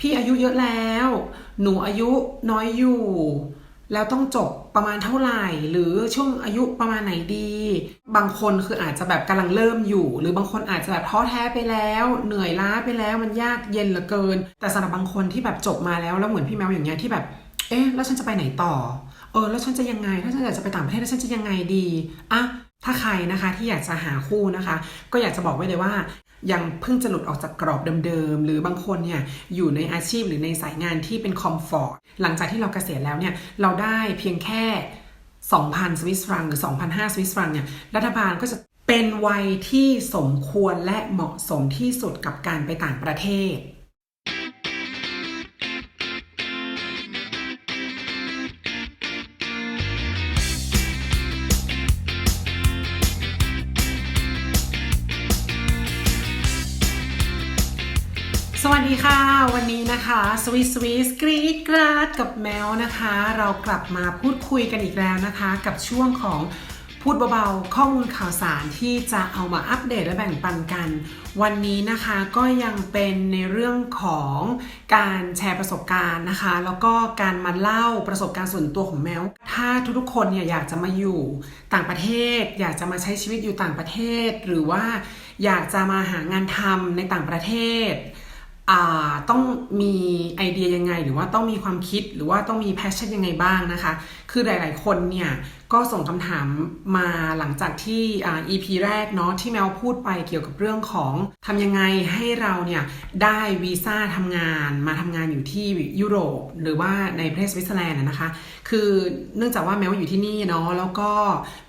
พี่อายุเยอะแล้ว หนูอายุน้อยอยู่ แล้วต้องจบประมาณเท่าไหร่ หรือช่วงอายุประมาณไหนดี บางคนคืออาจจะแบบกำลังเริ่มอยู่ หรือบางคนอาจจะแบบท้อแท้ไปแล้ว เหนื่อยล้าไปแล้วมันยากเย็นเหลือเกิน แต่สำหรับบางคนที่แบบจบมาแล้วแล้วเหมือนพี่แมวอย่างเงี้ยที่แบบ เอ๊ะแล้วฉันจะไปไหนต่อเออแล้วฉันจะยังไง ถ้าฉันอยากจะไปต่างประเทศแล้วฉันจะยังไงดีอะถ้าใครนะคะที่อยากจะหาคู่นะคะ ก็อยากจะบอกไว้เลยว่า ยังเพิ่งจะหลุดออกจากกรอบเดิมๆ หรือบางคนเนี่ยอยู่ในอาชีพหรือในสายงานที่เป็นคอมฟอร์ตหลังจากที่เราเกษียณแล้วเนี่ยเราได้เพียงแค่ 2,000 สวิสฟรังหรือ 2,500 สวิสฟรังเนี่ยรัฐบาลก็จะเป็นวัยที่สมควรและเหมาะสมที่สุดกับการไปต่างประเทศ นะคะสวีสวีสกรีดกราดกับแมวนะคะ เรากลับมาพูดคุยกันอีกแล้วนะคะ กับช่วงของพูดเบาๆ ข้อมูลข่าวสารที่จะเอามาอัปเดตและแบ่งปันกัน วันนี้นะคะก็ยังเป็นในเรื่องของการแชร์ประสบการณ์นะคะ แล้วก็การมาเล่าประสบการณ์ส่วนตัวของแมว ถ้าทุกๆคนเนี่ยอยากจะมาอยู่ต่างประเทศ อยากจะมาใช้ชีวิตอยู่ต่างประเทศ หรือว่าอยากจะมาหางานทำในต่างประเทศ ต้องมีไอเดียยังไง หรือว่าต้องมีความคิดหรือว่าต้องมีแพชชั่นยังไงบ้างนะคะ คือหลาย ๆ คนเนี่ยก็ส่งคำถามมาหลังจากที่อ EP แรกเนาะที่แมวพูดไปเกี่ยวกับเรื่องของทำยังไงให้เราเนี่ยได้วีซ่าทำงานมาทำงานอยู่ที่ยุโรป หรือว่าในประเทศสวิตเซอร์แลนด์นะคะ คือเนื่องจากว่าแมวอยู่ที่นี่เนาะแล้วก็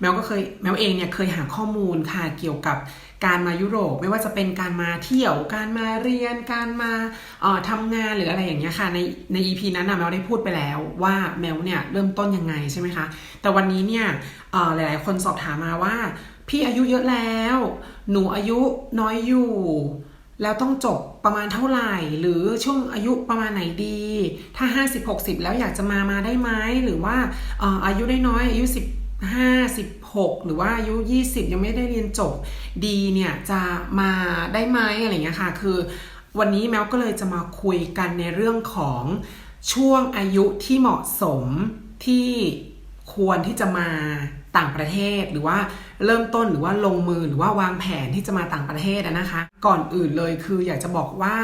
แมวก็เคยแมวเองเนี่ยเคยหาข้อมูลค่ะเกี่ยวกับ การมายุโรปไม่ว่าจะเป็นการมาเที่ยว การมาเรียน การมาออทำงานหรืออะไรอย่างเงี้ยค่ะในใน EP นั้นนะแมวได้พูดไปแล้วว่าแมวเนี่ยเริ่มต้นยังไงใช่ไหมคะ แต่วันนี้เนี่ยหลาย ๆ คนสอบถามมาว่า พี่อายุเยอะแล้ว หนูอายุน้อยอยู่ แล้วต้องจบประมาณเท่าไหร่ หรือช่วงอายุประมาณไหนดี ถ้า 50 60 แล้วอยากจะมามาได้ไหมหรือว่าอออายุได้น้อยอายุ10 56 หรือว่าอายุ 20 ยังไม่ได้เรียนจบดีเนี่ยจะมาได้ไหมอะไรเงี้ยค่ะ คือวันนี้แมวก็เลยจะมาคุยกันในเรื่องของช่วงอายุที่เหมาะสมที่ควรที่จะมาต่างประเทศหรือว่าเริ่มต้นหรือว่าลงมือหรือว่าวางแผนที่จะมาต่างประเทศนะคะ ก่อนอื่นเลยคืออยากจะบอกว่า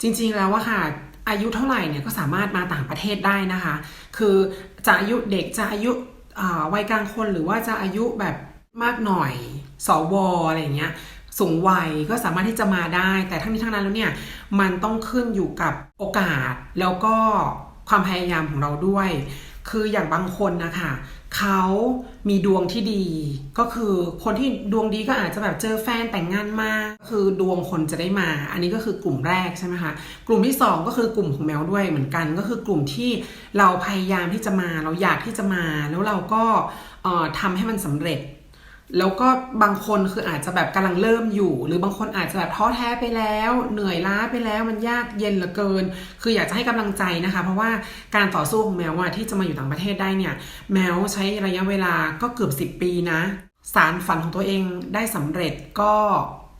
จริงๆแล้วว่าค่ะอายุเท่าไหร่เนี่ยก็สามารถมาต่างประเทศได้นะคะ คือจะอายุเด็กจะอายุ วัยกลางคนหรือว่าจะอายุแบบมากหน่อยสวอะไรอย่างเงี้ยสูงวัยก็สามารถที่จะมาได้ แต่ทั้งนี้ทั้งนั้นแล้วเนี่ยมันต้องขึ้นอยู่กับโอกาสแล้วก็ความพยายามของเราด้วย คืออย่างบางคนนะคะเขามีดวงที่ดี ก็คือคนที่ดวงดีก็อาจจะแบบเจอแฟนแต่งงานมาคือดวงคนจะได้มา อันนี้ก็คือกลุ่มแรกใช่ไหมคะกลุ่มที่สองก็คือกลุ่มของแมวด้วยเหมือนกัน ก็คือกลุ่มที่เราพยายามที่จะมา เราอยากที่จะมา แล้วเราก็เอ่อทำให้มันสำเร็จ แล้วก็บางคนคืออาจจะแบบกำลังเริ่มอยู่ หรือบางคนอาจจะแบบท้อแท้ไปแล้ว เหนื่อยล้าไปแล้วมันยากเย็นเหลือเกิน คืออยากจะให้กำลังใจนะคะ เพราะว่าการต่อสู้ของแมวอะที่จะมาอยู่ต่างประเทศได้เนี่ย แมวใช้ระยะเวลาก็เกือบ 10 ปีนะ สารฝันของตัวเองได้สำเร็จก็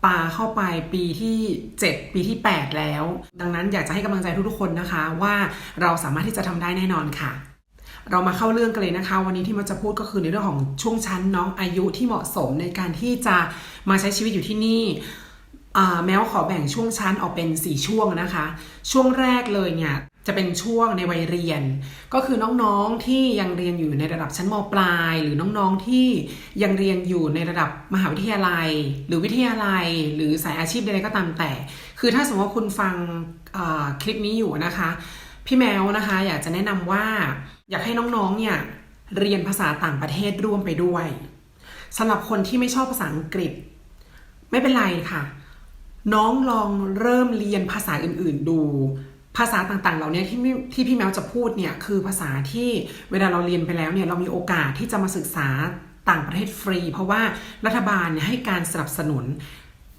ปาเข้าไปปีที่ 7 ปีที่ 8 แล้ว ดังนั้นอยากจะให้กำลังใจทุกๆคนนะคะ ว่าเราสามารถที่จะทำได้แน่นอนค่ะ เรามาเข้าเรื่องกันเลยนะคะ วันนี้ที่มันจะพูดก็คือในเรื่องของช่วงชั้นน้องอายุที่เหมาะสมในการที่จะมาใช้ชีวิตอยู่ที่นี่แม้ว่าขอแบ่งช่วงชั้นออกเป็น 4 ช่วงนะคะ ช่วงแรกเลยเนี่ยจะเป็นช่วงในวัยเรียน ก็คือน้องๆที่ยังเรียนอยู่ในระดับชั้นมปลาย หรือน้องๆที่ยังเรียนอยู่ในระดับมหาวิทยาลัย หรือวิทยาลัย หรือสายอาชีพใดๆก็ตามแต่ คือถ้าสมมติว่าคุณฟังคลิปนี้อยู่นะคะ พี่แมวนะคะ อยากจะแนะนำว่า อยากให้น้องๆเนี่ยเรียนภาษาต่างประเทศร่วมไปด้วยสำหรับคนที่ไม่ชอบภาษาอังกฤษ ไม่เป็นไรค่ะ น้องลองเริ่มเรียนภาษาอื่นๆดู ภาษาต่างๆ เหล่านี้ที่ที่พี่แมวจะพูดเนี่ยคือภาษาที่เวลาเราเรียนไปแล้วเนี่ยเรามีโอกาสที่จะมาศึกษาต่างประเทศฟรี เพราะว่ารัฐบาลเนี่ยให้การสนับสนุน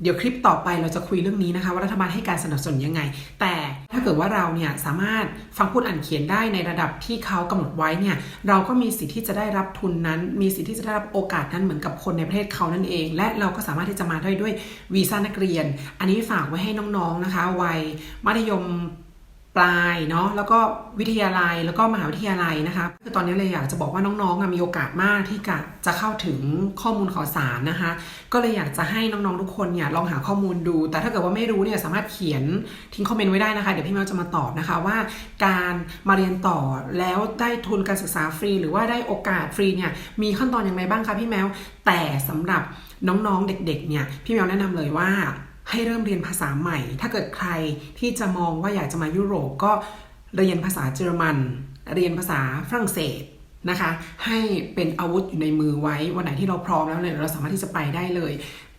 เดี๋ยวคลิปต่อไปเราจะคุยเรื่องนี้นะคะว่ารัฐบาลให้การสนับสนุนยังไง แต่ถ้าเกิดว่าเราเนี่ยสามารถฟังพูดอ่านเขียนได้ในระดับที่เขากำหนดไว้เนี่ยเราก็มีสิทธิ์ที่จะได้รับทุนนั้น มีสิทธิ์ที่จะได้รับโอกาสนั้นเหมือนกับคนในประเทศเขานั่นเอง และเราก็สามารถที่จะมาได้ด้วยวีซ่านักเรียน อันนี้ฝากไว้ให้น้องๆนะคะวัยมัธยม ปลายเนาะแล้วก็วิทยาลัยแล้วก็มหาวิทยาลัยนะคะคือตอนนี้เลยอยากจะบอกว่าน้องๆมีโอกาสมากที่จะจะเข้าถึงข้อมูลข่าวสารนะคะ ก็เลยอยากจะให้น้องๆทุกคนเนี่ยลองหาข้อมูลดู แต่ถ้าเกิดว่าไม่รู้เนี่ยสามารถเขียนทิ้งคอมเมนต์ไว้ได้นะคะ เดี๋ยวพี่แมวจะมาตอบนะคะว่า การมาเรียนต่อแล้วได้ทุนการศึกษาฟรี หรือว่าได้โอกาสฟรีเนี่ยมีขั้นตอนอย่างไรบ้างคะพี่แมวแต่สำหรับน้องๆเด็กๆเนี่ยพี่แมวแนะนำเลยว่า ให้เริ่มเรียนภาษาใหม่ ถ้าเกิดใครที่จะมองว่าอยากจะมายุโรปก็เรียนภาษาเยอรมัน เรียนภาษาฝรั่งเศสนะคะ ให้เป็นอาวุธอยู่ในมือไว้ วันไหนที่เราพร้อมแล้วเนี่ยเราสามารถที่จะไปได้เลย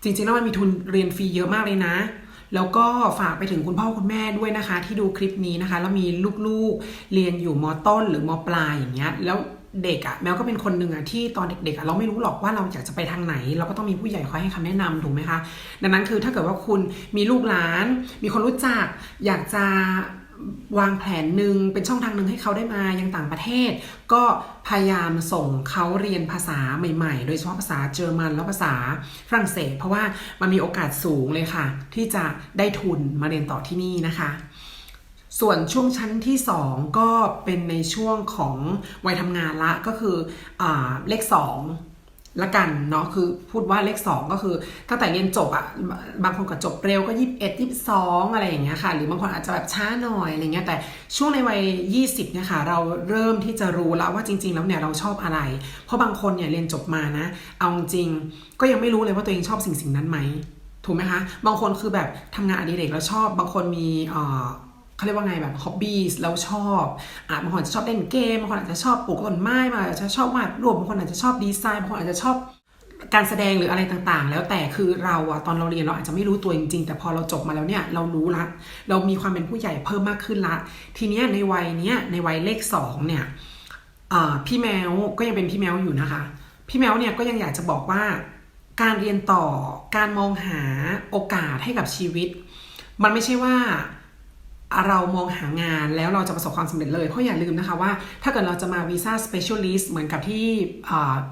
จริงๆแล้วมันมีทุนเรียนฟรีเยอะมากเลยนะแล้วก็ฝากไปถึงคุณพ่อคุณแม่ด้วยนะคะ ที่ดูคลิปนี้นะคะ แล้วมีลูกๆเรียนอยู่มต้นหรือมปลายอย่างเงี้ยแล้ว เด็กอะแมวก็เป็นคนหนึ่งอะที่ตอนเด็กๆอะเราไม่รู้หรอกว่าเราอยากจะไปทางไหน เราก็ต้องมีผู้ใหญ่คอยให้คำแนะนำถูกไหมคะ ดังนั้นคือถ้าเกิดว่าคุณมีลูกหลาน มีคนรู้จัก อยากจะวางแผนหนึ่งเป็นช่องทางหนึ่งให้เขาได้มายังต่างประเทศ ก็พยายามส่งเขาเรียนภาษาใหม่ๆ โดยเฉพาะภาษาเยอรมันและภาษาฝรั่งเศส เพราะว่ามันมีโอกาสสูงเลยค่ะ ที่จะได้ทุนมาเรียนต่อที่นี่นะคะ ส่วนช่วงชั้นที่ 2 ก็เป็นในช่วงของวัยทำงานละก็คืออเลข 2 ละกันเนาะคือพูดว่าเลข 2 ก็คือตั้งแต่เรียนจบอะบางคนก็จบเร็วก็ 21 22 อะไรอย่างเงี้ยค่ะ หรือบางคนอาจจะแบบช้าหน่อยอะไรเงี้ยแต่ช่วงในวัย 20เนี่ยค่ะเราเริ่มที่จะรู้แล้วว่าจริง ๆ แล้วเนี่ยเราชอบอะไร เพราะบางคนเนี่ยเรียนจบมานะ เอาจริงก็ยังไม่รู้เลยว่าตัวเองชอบสิ่งสิ่งนั้นไหมถูกไหมคะบางคนคือแบบทำงานอดิเรกแล้วชอบ บางคนมี เขาเรียกว่าไงแบบ hobbies แล้วชอบอะบางคนอาจจะชอบเล่นเกมบางคนอาจจะชอบปลูกต้นไม้บางคนอาจจะชอบวาดรูปบางคนอาจจะชอบดีไซน์บางคนอาจจะชอบการแสดงหรืออะไรต่างๆ แล้วแต่คือเราอะตอนเราเรียนเราอาจจะไม่รู้ตัวจริงๆ แต่พอเราจบมาแล้วเนี่ยเรารู้ละ เรามีความเป็นผู้ใหญ่เพิ่มมากขึ้นละ ทีเนี้ยในวัยเนี้ยในวัยเลขสองเนี่ยพี่แมวก็ยังเป็นพี่แมวอยู่นะคะ พี่แมวเนี่ยก็ยังอยากจะบอกว่าการเรียนต่อการมองหาโอกาสให้กับชีวิต มันไม่ใช่ว่า เรามองหางานแล้วเราจะประสบความสำเร็จเลย เพราะอย่าลืมนะคะว่า ถ้าเกิดเราจะมาวีซ่าสเปเชียลิสต์เหมือนกับที่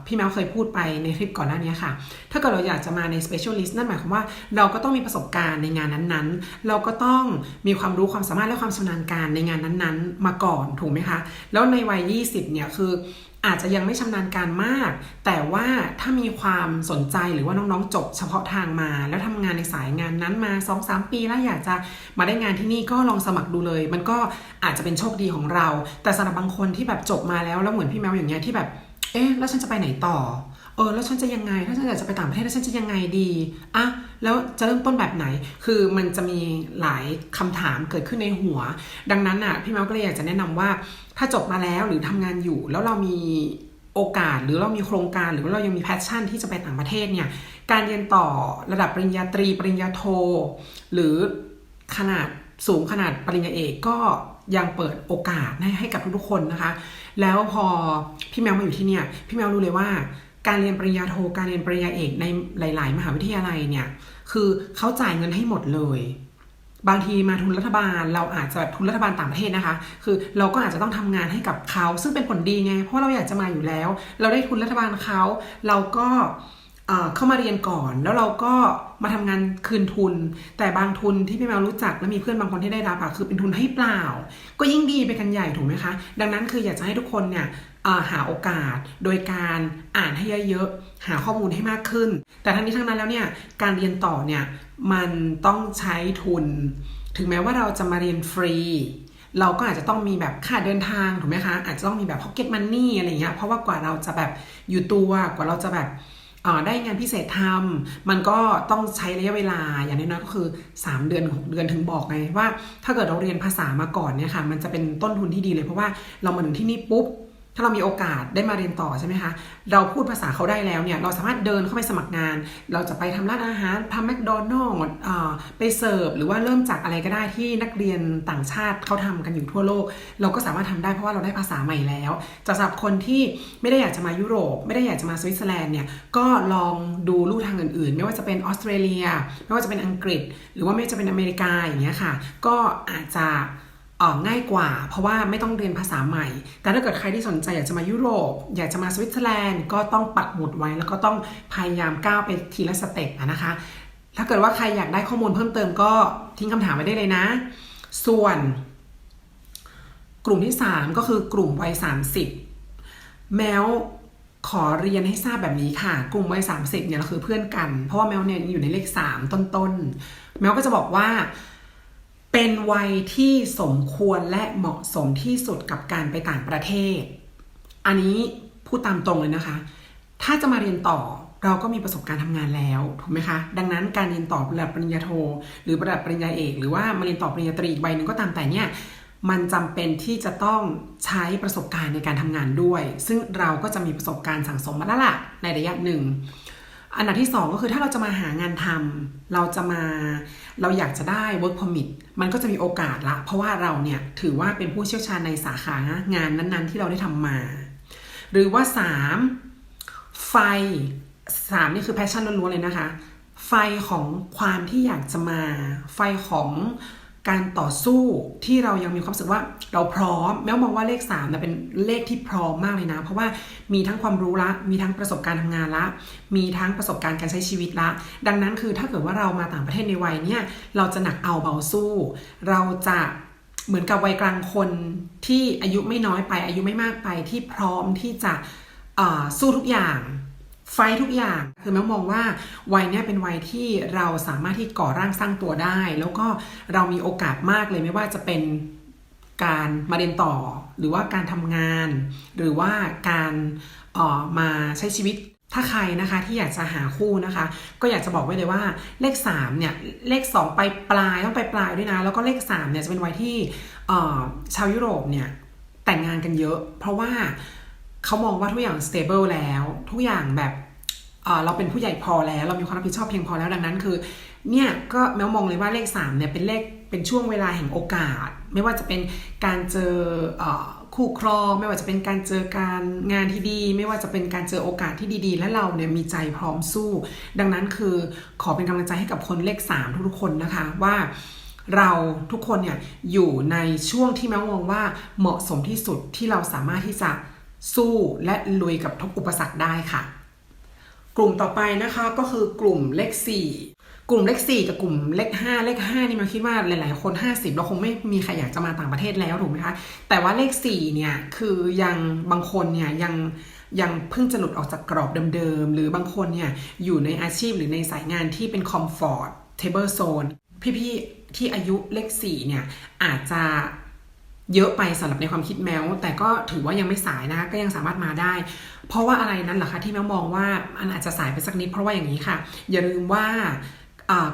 พี่แมวเคยพูดไปในคลิปก่อนหน้านี้ค่ะ ถ้าเกิดเราอยากจะมาในสเปเชียลิสต์นั่นหมายความว่าเราก็ต้องมีประสบการณ์ในงานนั้นๆ เราก็ต้องมีความรู้ความสามารถและความชำนาญการในงานนั้นๆ มาก่อนถูกไหมคะ แล้วในวัย 20 เนี่ยคือ อาจจะยังไม่ชำนาญการมาก แต่ว่าถ้ามีความสนใจหรือว่าน้องๆจบเฉพาะทางมา แล้วทำงานในสายงานนั้นมา 2-3 ปีแล้วอยากจะมาได้งานที่นี่ก็ลองสมัครดูเลย มันก็อาจจะเป็นโชคดีของเรา แต่สำหรับบางคนที่แบบจบมาแล้วแล้วเหมือนพี่แมวอย่างเงี้ยที่แบบ เอ๊ะแล้วฉันจะไปไหนต่อเออแล้วฉันจะยังไง ถ้าฉันอยากจะไปต่างประเทศแล้วฉันจะยังไงดีอะแล้วจะเริ่มต้นแบบไหน คือมันจะมีหลายคำถามเกิดขึ้นในหัว ดังนั้นอะพี่แมวก็เลยอยากจะแนะนำว่า ถ้าจบมาแล้วหรือทำงานอยู่ แล้วเรามีโอกาสหรือเรามีโครงการหรือว่าเรายังมีแพชชั่นที่จะไปต่างประเทศเนี่ยการเรียนต่อระดับปริญญาตรีปริญญาโท หรือขนาดสูงขนาดปริญญาเอกก็ยังเปิดโอกาสให้ให้กับทุกๆคนนะคะ แล้วพอพี่แมวมาอยู่ที่เนี่ยพี่แมวรู้เลยว่าการเรียนปริญญาโท การเรียนปริญญาเอกในหลาย ๆ มหาวิทยาลัยเนี่ย คือเขาจ่ายเงินให้หมดเลย บางทีมาทุนรัฐบาล เราอาจจะแบบทุนรัฐบาลต่างประเทศนะคะ คือเราก็อาจจะต้องทำงานให้กับเขา ซึ่งเป็นผลดีไง เพราะเราอยากจะมาอยู่แล้ว เราได้ทุนรัฐบาลเขา เราก็ เอ่อเข้ามาเรียนก่อน แล้วเราก็มาทำงานคืนทุน แต่บางทุนที่พี่แมวรู้จักและมีเพื่อนบางคนที่ได้รับอะคือเป็นทุนให้เปล่า ก็ยิ่งดีไปกันใหญ่ถูกไหมคะ ดังนั้นคืออยากจะให้ทุกคนเนี่ยหาโอกาสโดยการอ่านให้เยอะๆ หาข้อมูลให้มากขึ้น แต่ทั้งนี้ทั้งนั้นแล้วเนี่ยการเรียนต่อเนี่ยมันต้องใช้ทุน ถึงแม้ว่าเราจะมาเรียนฟรี เราก็อาจจะต้องมีแบบค่าเดินทางถูกไหมคะอาจจะต้องมีแบบ pocket money อะไรเงี้ยเพราะว่ากว่าเราจะแบบอยู่ตัวกว่าเราจะแบบ ได้งานพิเศษทำมันก็ต้องใช้ระยะเวลาอย่างน้อยๆก็คือ 3 เดือน 6 เดือนถึงบอกไงว่า ถ้าเกิดเราเรียนภาษามาก่อนเนี่ยค่ะ มันจะเป็นต้นทุนที่ดีเลยเพราะว่าเรามาถึงที่นี่ปุ๊บ ถ้าเรามีโอกาสได้มาเรียนต่อใช่ไหมคะ เราพูดภาษาเขาได้แล้วเนี่ย เราสามารถเดินเข้าไปสมัครงาน เราจะไปทำร้านอาหารทำแมคโดนัลล์ไปเสิร์ฟ หรือว่าเริ่มจากอะไรก็ได้ที่นักเรียนต่างชาติเขาทำกันอยู่ทั่วโลก เราก็สามารถทำได้เพราะว่าเราได้ภาษาใหม่แล้วจะสำหรับคนที่ไม่ได้อยากจะมายุโรป ไม่ได้อยากจะมาสวิตเซอร์แลนด์เนี่ย ก็ลองดูลู่ทางอื่นๆ ไม่ว่าจะเป็นออสเตรเลีย ไม่ว่าจะเป็นอังกฤษ หรือว่าไม่ว่าจะเป็นอเมริกาอย่างเงี้ยค่ะ ก็อาจจะ ง่ายกว่า เพราะว่าไม่ต้องเรียนภาษาใหม่ แต่ถ้าเกิดใครที่สนใจอยากจะมายุโรป อยากจะมาสวิตเซอร์แลนด์ก็ต้องปักหมุดไว้ แล้วก็ต้องพยายามก้าวไปทีละสเต็ปนะคะ ถ้าเกิดว่าใครอยากได้ข้อมูลเพิ่มเติมก็ทิ้งคำถามไว้ได้เลยนะ ส่วน กลุ่มที่ 3 ก็คือกลุ่มวัย 30 แมวขอเรียนให้ทราบแบบนี้ค่ะ กลุ่มวัย30เนี่ยเราคือเพื่อนกัน เพราะว่าแมวเนี่ยอยู่ในเลข 3 ต้นๆ แมวก็จะบอกว่า เป็นวัยที่สมควรและเหมาะสมที่สุดกับการไปต่างประเทศ อันนี้พูดตามตรงเลยนะคะ ถ้าจะมาเรียนต่อเราก็มีประสบการณ์ทำงานแล้วถูกไหมคะ ดังนั้นการเรียนต่อระดับปริญญาโท หรือระดับปริญญาเอก หรือว่ามาเรียนต่อปริญญาตรีอีกใบหนึ่งก็ตามแต่เนี่ยมันจำเป็นที่จะต้องใช้ประสบการณ์ในการทำงานด้วย ซึ่งเราก็จะมีประสบการณ์สั่งสมมาแล้วล่ะในระยะหนึ่ง อันดับที่ 2 ก็คือถ้าเราจะมาหางานทำเราจะมา เราอยากจะได้ work permit มันก็จะมีโอกาสละ เพราะว่าเราเนี่ยถือว่าเป็นผู้เชี่ยวชาญในสาขางานนั้นๆ ที่เราได้ทำมา หรือว่า 3 ไฟ 3 นี่คือแพชชั่นล้วนๆเลยนะคะ ไฟของความที่อยากจะมา ไฟของ การต่อสู้ที่เรายังมีความรู้สึกว่าเราพร้อม แม้มองว่าเลข3นะเป็นเลขที่พร้อมมากเลยนะ เพราะว่ามีทั้งความรู้ละ มีทั้งประสบการณ์ทำงานละ มีทั้งประสบการณ์การใช้ชีวิตละ ดังนั้นคือถ้าเกิดว่าเรามาต่างประเทศในวัยเนี้ยเราจะหนักเอาเบาสู้ เราจะเหมือนกับวัยกลางคนที่อายุไม่น้อยไปอายุไม่มากไปที่พร้อมที่จะสู้ทุกอย่าง ไฟทุกอย่างคือแม่มองว่าวัยนี้เป็นวัยที่เราสามารถที่ก่อร่างสร้างตัวได้ แล้วก็เรามีโอกาสมากเลยไม่ว่าจะเป็นการมาเรียนต่อ หรือว่าการทำงาน หรือว่าการเอ่อมาใช้ชีวิตถ้าใครนะคะที่อยากจะหาคู่นะคะ ก็อยากจะบอกไว้เลยว่าเลข3เนี่ยเลข 2 ไปปลายต้องไปปลายด้วยนะ แล้วก็เลข3เนี่ยจะเป็นวัยที่ชาวยุโรปเนี่ยแต่งงานกันเยอะ เพราะว่า เขามองว่าทุกอย่าง stable แล้ว ทุกอย่างแบบเเราเป็นผู้ใหญ่พอแล้ว เรามีความรับผิดชอบเพียงพอแล้วดังนั้นคือ เนี่ยก็แมวมองเลยว่าเลข3เนี่ยเป็นเลขเป็นช่วงเวลาแห่งโอกาส ไม่ว่าจะเป็นการเจอคู่ครองไม่ว่าจะเป็นการเจอการงานที่ดี ไม่ว่าจะเป็นการเจอโอกาสที่ดีๆ และเราเนี่ยมีใจพร้อมสู้ ดังนั้นคือขอเป็นกำลังใจให้กับคนเลข 3 ทุกๆคนนะคะว่าเราทุกคนเนี่ยอยู่ในช่วงที่แม้มองว่าเหมาะสมที่สุดที่เราสามารถที่จะ สู้และลุยกับทุกอุปสรรคได้ค่ะ กลุ่มต่อไปนะคะก็คือกลุ่มเลข 4 กลุ่มเลข 4 กับกลุ่มเลข 5 เลข 5 นี่มาคิดว่าหลาย ๆ คน 50เราคงไม่มีใครอยากจะมาต่างประเทศแล้วถูกไหมคะ แต่ว่าเลข 4 เนี่ยคือยังบางคนเนี่ยยังยังเพิ่งจะหลุดออกจากกรอบเดิม ๆ หรือบางคนเนี่ยอยู่ในอาชีพหรือในสายงานที่เป็นคอมฟอร์ตเทเบิลโซนพี่ ๆ ที่อายุเลข 4 เนี่ยอาจจะ เยอะไปสำหรับในความคิดแมว แต่ก็ถือว่ายังไม่สายนะก็ยังสามารถมาได้ เพราะว่าอะไรนั้นเหรอคะที่แมวมองว่ามันอาจจะสายไปสักนิด เพราะว่าอย่างนี้ค่ะ อย่าลืมว่า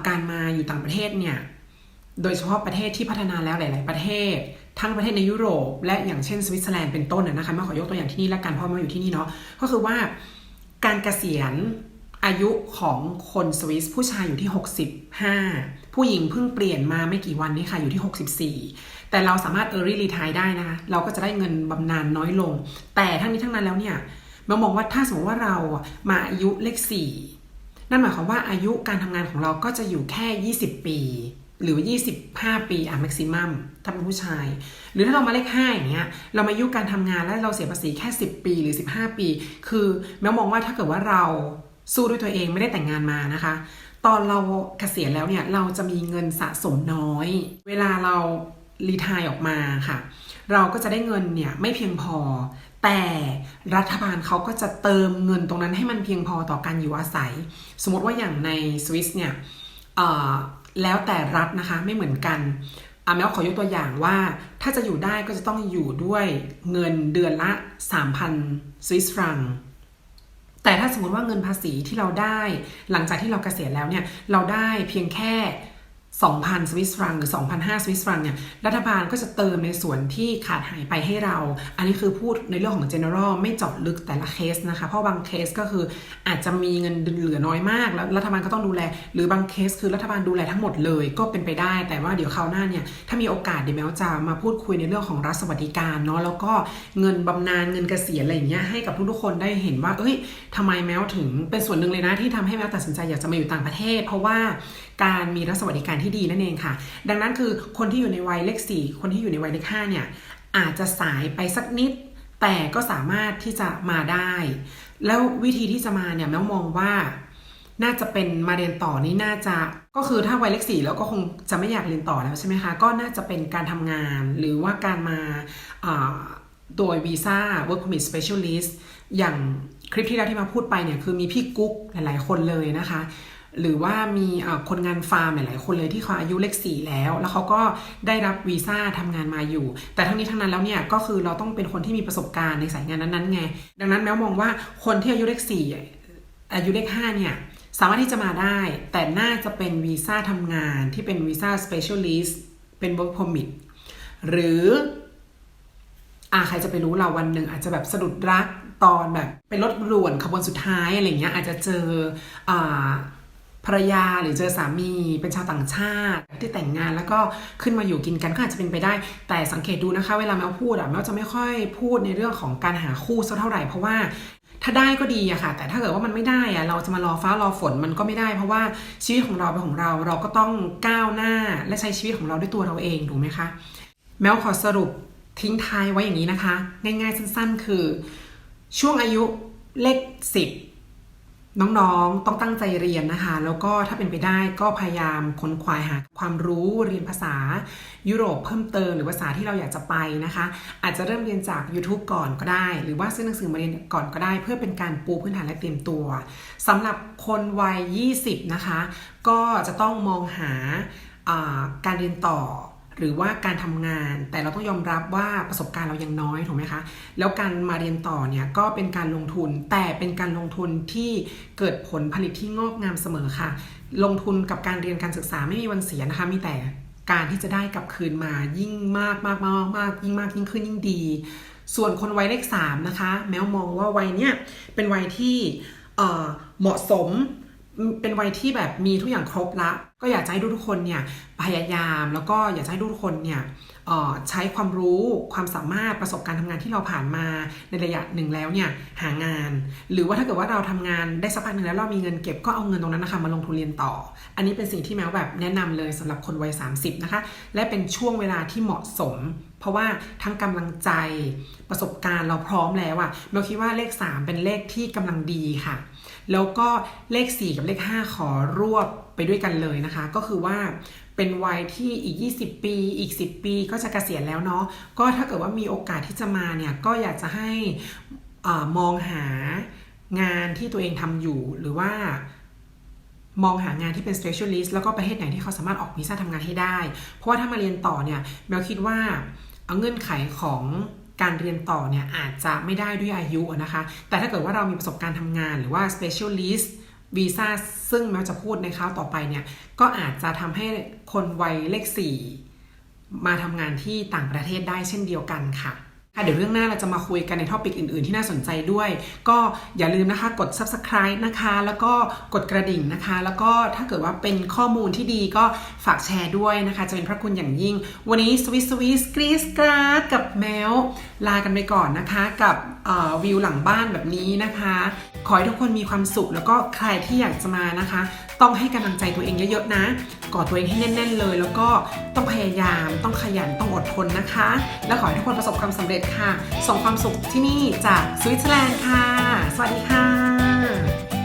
การมาอยู่ต่างประเทศเนี่ยโดยเฉพาะประเทศที่พัฒนาแล้วหลาย ๆ ประเทศ ทั้งประเทศในยุโรป และอย่างเช่นสวิตเซอร์แลนด์เป็นต้นนะคะมาขอยกตัวอย่างที่นี่แล้วกันเพราะมาอยู่ที่นี่เนาะก็คือว่าการเกษียณอายุของคนสวิสผู้ชายอยู่ที่ 65 ผู้หญิงเพิ่งเปลี่ยนมาไม่กี่วันนี้ค่ะอยู่ที่ 64 แต่เราสามารถ early retire ได้นะคะ เราก็จะได้เงินบำนาญน้อยลง แต่ทั้งนี้ทั้งนั้นแล้วเนี่ยเรามองว่าถ้าสมมติว่าเรามาอายุเลข4นั่นหมายความว่าอายุการทำงานของเราก็จะอยู่แค่ 20 ปี หรือ 25 ปีอะ maximum ถ้าเป็นผู้ชาย หรือถ้าเรามาเลข5อย่างเงี้ยเรามาอายุการทำงานแล้วเราเสียภาษีแค่ 10 ปีหรือ 15 ปี คือแม้มองว่าถ้าเกิดว่าเราสู้ด้วยตัวเองไม่ได้แต่งงานมานะคะ ตอนเราเกษียณแล้วเนี่ยเราจะมีเงินสะสมน้อย เวลาเรา รีทายออกมาค่ะ เราก็จะได้เงินเนี่ยไม่เพียงพอ แต่รัฐบาลเขาก็จะเติมเงินตรงนั้นให้มันเพียงพอต่อการอยู่อาศัย สมมติว่าอย่างในสวิสเนี่ยแล้วแต่รัฐนะคะไม่เหมือนกันอาแมวขอยกตัวอย่างว่าถ้าจะอยู่ได้ก็จะต้องอยู่ด้วยเงินเดือนละ 3,000 สวิสฟรัง แต่ถ้าสมมติว่าเงินภาษีที่เราได้ หลังจากที่เราเกษียณแล้วเนี่ยเราได้เพียงแค่ 2,000 สวิสฟรังหรือ 2,500 สวิสฟรังเนี่ย รัฐบาลก็จะเติมในส่วนที่ขาดหายไปให้เรา อันนี้คือพูดในเรื่องของ general ไม่เจาะลึกแต่ละเคสนะคะ เพราะบางเคสก็คืออาจจะมีเงินเหลือน้อยมาก แล้วรัฐบาลก็ต้องดูแล หรือบางเคสคือรัฐบาลดูแลทั้งหมดเลยก็เป็นไปได้ แต่ว่าเดี๋ยวคราวหน้าเนี่ย ถ้ามีโอกาสเดี๋ยวแมวจะมาพูดคุยในเรื่องของรัฐสวัสดิการเนาะ แล้วก็เงินบำนาญ เงินเกษียณอะไรอย่างเงี้ย ให้กับทุกๆคนได้เห็นว่า เอ้ยทำไมแมวถึงเป็นส่วนหนึ่งเลยนะที่ทำให้แมวตัดสินใจอยากจะมาอยู่ต่างประเทศ เพราะว่าการมีรัฐสวัสดิการที่ดีนั่นเองค่ะ ดังนั้นคือคนที่อยู่ในวัยเลขสี่คนที่อยู่ในวัยเลขห้าเนี่ยอาจจะสายไปสักนิด แต่ก็สามารถที่จะมาได้ แล้ววิธีที่จะมาเนี่ยแม้มองว่าน่าจะเป็นมาเรียนต่อนี่น่าจะก็คือถ้าวัยเลขสี่แล้วก็คงจะไม่อยากเรียนต่อแล้วใช่ไหมคะ ก็น่าจะเป็นการทำงานหรือว่าการมาอ่าโดยวีซ่า work permit specialist อย่างคลิปที่แล้วที่มาพูดไปเนี่ยคือมีพี่กุ๊กหลายๆคนเลยนะคะ หรือว่ามีคนงานฟาร์มหลาย ๆ คนเลยที่เขาอายุเลขสี่แล้ว แล้วเขาก็ได้รับวีซ่าทำงานมาอยู่ แต่ทั้งนี้ทั้งนั้นแล้วเนี่ยก็คือเราต้องเป็นคนที่มีประสบการณ์ในสายงานนั้น ๆ ไง ดังนั้นแม้มองว่าคนที่อายุเลขสี่อายุเลขห้าเนี่ยสามารถที่จะมาได้ แต่น่าจะเป็นวีซ่าทำงานที่เป็นวีซ่า specialist เป็น work permit หรืออ่าใครจะไปรู้เราวันหนึ่งอาจจะแบบสะดุดรักตอนแบบเป็นรถด่วนขบวนสุดท้ายอะไรเงี้ยอาจจะเจออ่า ภรรยาหรือเจอสามีเป็นชาวต่างชาติที่แต่งงานแล้วก็ขึ้นมาอยู่กินกันก็อาจจะเป็นไปได้ แต่สังเกตดูนะคะ เวลาแมวพูดอะแมวจะไม่ค่อยพูดในเรื่องของการหาคู่สักเท่าไหร่เพราะว่าถ้าได้ก็ดีอะค่ะ แต่ถ้าเกิดว่ามันไม่ได้อะเราจะมารอฟ้ารอฝนมันก็ไม่ได้ เพราะว่าชีวิตของเราเป็นของเราเราก็ต้องก้าวหน้าและใช้ชีวิตของเราด้วยตัวเราเองถูกไหมคะแมวขอสรุปทิ้งท้ายไว้อย่างนี้นะคะ ง่ายๆสั้น ๆ คือ ช่วงอายุเลขสิบ น้องๆ ต้องตั้งใจเรียนนะคะ แล้วก็ถ้าเป็นไปได้ก็พยายามค้นคว้าหาความรู้เรียนภาษายุโรปเพิ่มเติมหรือภาษาที่เราอยากจะไปนะคะ อาจจะเริ่มเรียนจาก YouTube ก่อนก็ได้ หรือว่าซื้อหนังสือมาเรียนก่อนก็ได้ เพื่อเป็นการปูพื้นฐานและเตรียมตัวสำหรับคนวัย 20 นะคะ ก็จะต้องมองหาการเรียนต่อ หรือว่าการทำงาน แต่เราต้องยอมรับว่าประสบการณ์เรายังน้อยถูกไหมคะแล้วการมาเรียนต่อเนี่ยก็เป็นการลงทุน แต่เป็นการลงทุนที่เกิดผลผลิตที่งอกงามเสมอค่ะ ลงทุนกับการเรียนการศึกษาไม่มีวันเสียนะคะมีแต่การที่จะได้กลับคืนมายิ่งมากมากมากมากยิ่งมากยิ่งขึ้นยิ่งดี ส่วนคนวัยเลขสามนะคะ แม้วมองว่าวัยเนี้ยเป็นวัยที่เเหมาะสม เป็นวัยที่แบบมีทุกอย่างครบละ ก็อยากจะให้ทุกคนเนี่ยพยายามแล้วก็อยากจะให้ทุกคนเนี่ยใช้ความรู้ความสามารถประสบการณ์ทำงานที่เราผ่านมาในระยะหนึ่งแล้วเนี่ยหางาน หรือว่าถ้าเกิดว่าเราทำงานได้สักพักหนึ่งแล้วเรามีเงินเก็บก็เอาเงินตรงนั้นนะคะมาลงทุนเรียนต่อ อันนี้เป็นสิ่งที่แมวแบบแนะนำเลยสำหรับคนวัย 30 นะคะ และเป็นช่วงเวลาที่เหมาะสม เพราะว่าทั้งกำลังใจประสบการณ์เราพร้อมแล้วอะแมวคิดว่าเลข 3 เป็นเลขที่กำลังดีค่ะ แล้วก็เลข 4 กับเลข 5 ขอรวบไปด้วยกันเลยนะคะ ก็คือว่าเป็นวัยที่อีก 20 ปี อีก 10 ปีก็จะเกษียณแล้วเนาะก็ถ้าเกิดว่ามีโอกาสที่จะมาเนี่ยก็อยากจะให้อมองหางานที่ตัวเองทำอยู่หรือว่ามองหางานที่เป็น specialist แล้วก็ประเทศไหนที่เขาสามารถออกวีซ่าทำงานให้ได้ เพราะว่าถ้ามาเรียนต่อเนี่ยแมวคิดว่าเอาเงื่อนไขของ การเรียนต่อเนี่ยอาจจะไม่ได้ด้วยอายุนะคะ แต่ถ้าเกิดว่าเรามีประสบการณ์ทำงานหรือว่า specialist วีซ่าซึ่งแมวจะพูดในคราวต่อไปเนี่ย ก็อาจจะทำให้คนวัยเลข4มาทำงานที่ต่างประเทศได้เช่นเดียวกันค่ะ เดี๋ยวเรื่องหน้าเราจะมาคุยกันในท็อปิกอื่น ๆ ที่น่าสนใจด้วย ก็อย่าลืมนะคะกด subscribe นะคะ แล้วก็กดกระดิ่งนะคะ แล้วก็ถ้าเกิดว่าเป็นข้อมูลที่ดีก็ฝากแชร์ด้วยนะคะ จะเป็นพระคุณอย่างยิ่ง วันนี้สวิสสวิสกรีสกราดกับแมวลากันไปก่อนนะคะ กับวิวหลังบ้านแบบนี้นะคะ ขอให้ทุกคนมีความสุขแล้วก็ใครที่อยากจะมานะคะ ต้องให้กำลังใจตัวเองเยอะๆนะกอดตัวเองให้แน่น ๆ เลย แล้วก็ต้องพยายามต้องขยันต้องอดทนนะคะ และขอให้ทุกคนประสบความสำเร็จค่ะ ส่งความสุขที่นี่จากสวิตเซอร์แลนด์ค่ะ สวัสดีค่ะ